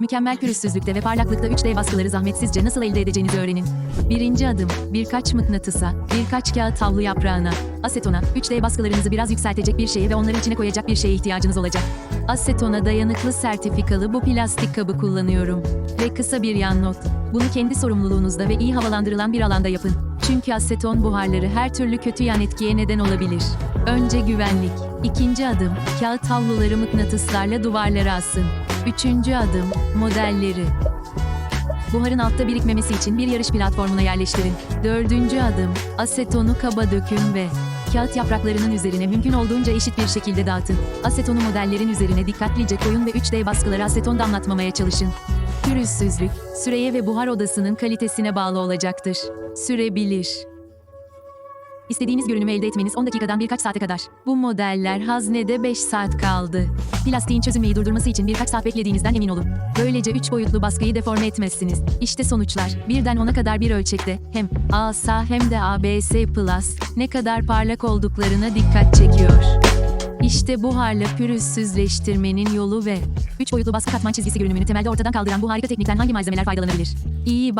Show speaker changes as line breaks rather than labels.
Mükemmel pürüzsüzlükte ve parlaklıkta 3D baskıları zahmetsizce nasıl elde edeceğinizi öğrenin. Birinci adım, birkaç mıknatısa, birkaç kağıt havlu yaprağına, asetona, 3D baskılarınızı biraz yükseltecek bir şeye ve onları içine koyacak bir şeye ihtiyacınız olacak. Asetona dayanıklı sertifikalı bu plastik kabı kullanıyorum. Ve kısa bir yan not. Bunu kendi sorumluluğunuzda ve iyi havalandırılan bir alanda yapın. Çünkü aseton buharları her türlü kötü yan etkiye neden olabilir. Önce güvenlik. İkinci adım, kağıt havluları mıknatıslarla duvarlara asın. Üçüncü adım, modelleri. Buharın altta birikmemesi için bir yarış platformuna yerleştirin. Dördüncü adım, asetonu kaba dökün ve kağıt yapraklarının üzerine mümkün olduğunca eşit bir şekilde dağıtın. Asetonu modellerin üzerine dikkatlice koyun ve 3D baskıları aseton damlatmamaya çalışın. Pürüzsüzlük, süreye ve buhar odasının kalitesine bağlı olacaktır. Sürebilir. İstediğiniz görünümü elde etmeniz 10 dakikadan birkaç saate kadar. Bu modeller haznede 5 saat kaldı. Plastiğin çözünmeyi durdurması için birkaç saat beklediğinizden emin olun. Böylece 3 boyutlu baskıyı deforme etmezsiniz. İşte sonuçlar. Birden 10'a kadar bir ölçekte hem ASA hem de ABS Plus ne kadar parlak olduklarına dikkat çekiyor. İşte buharla pürüzsüzleştirmenin yolu ve 3 boyutlu baskı katman çizgisi görünümünü temelde ortadan kaldıran bu harika teknikten hangi malzemeler faydalanabilir? İyi